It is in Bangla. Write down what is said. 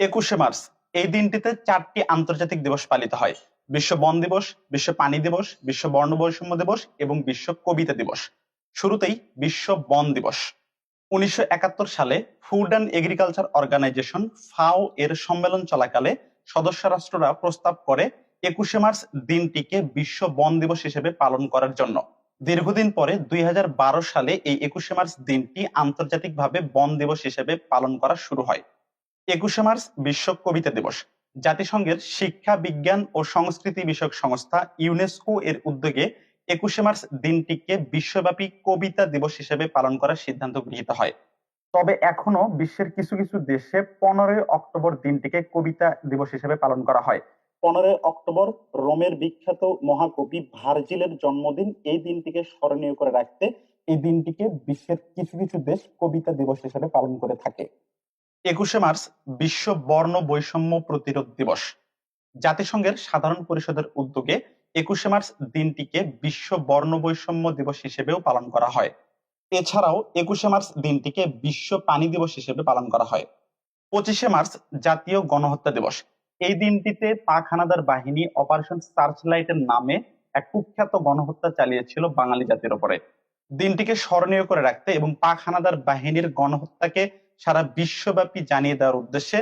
একুশে মার্চ, এই দিনটিতে চারটি আন্তর্জাতিক দিবস পালিত হয়। বিশ্ব বন দিবস, বিশ্ব পানি দিবস, বিশ্ব বর্ণ বৈষম্য দিবস এবং বিশ্ব কবিতা দিবস। শুরুতেই বিশ্ব বন দিবস। উনিশশো একাত্তর সালে ফুড অ্যান্ড এগ্রিকালচার অর্গানাইজেশন ফাও এর সম্মেলন চলাকালে সদস্য রাষ্ট্ররা প্রস্তাব করে, একুশে মার্চ দিনটিকে বিশ্ব বন দিবস হিসেবে পালন করার জন্য। দীর্ঘদিন পরে দুই হাজার বারো সালে এই একুশে মার্চ দিনটি আন্তর্জাতিকভাবে বন দিবস হিসেবে পালন করা শুরু হয়। একুশে মার্চ বিশ্ব কবিতা দিবস। জাতিসংঘের শিক্ষা, বিজ্ঞান ও সংস্কৃতি বিষয়ক সংস্থা ইউনেস্কো এর উদ্যোগে একুশে মার্চ দিনটিকে বিশ্বব্যাপী কবিতা দিবস হিসেবে পালন করার সিদ্ধান্ত গৃহীত হয়। তবে এখনও বিশ্বের কিছু কিছু দেশে পনেরোই অক্টোবর দিনটিকে কবিতা দিবস হিসেবে পালন করা হয়। পনেরোই অক্টোবর রোমের বিখ্যাত মহাকবি ভার্জিলের জন্মদিন এই দিনটিকে স্মরণীয় করে রাখতে এই দিনটিকে বিশ্বের কিছু কিছু দেশ কবিতা দিবস হিসেবে পালন করে থাকে। একুশে মার্চ বিশ্ব বর্ণ বৈষম্য প্রতিরোধ দিবস। জাতিসংঘের সাধারণ পরিষদের উদ্যোগে একুশে মার্চ দিনটিকে বিশ্ব বর্ণ বৈষম্য দিবস হিসেবেও পালন করা হয়। এছাড়াও একুশে মার্চ দিনটিকে বিশ্ব পানি দিবস হিসেবে পালন করা হয়। পঁচিশে মার্চ জাতীয় গণহত্যা দিবস। এই দিনটিতে পাক হানাদার বাহিনী অপারেশন সার্চ লাইটের নামে এক কুখ্যাত গণহত্যা চালিয়েছিল বাঙালি জাতির ওপরে। দিনটিকে স্মরণীয় করে রাখতে এবং পাক হানাদার বাহিনীর গণহত্যাকে সারা বিশ্বব্যাপী জানিয়ে দেওয়ার উদ্দেশ্যে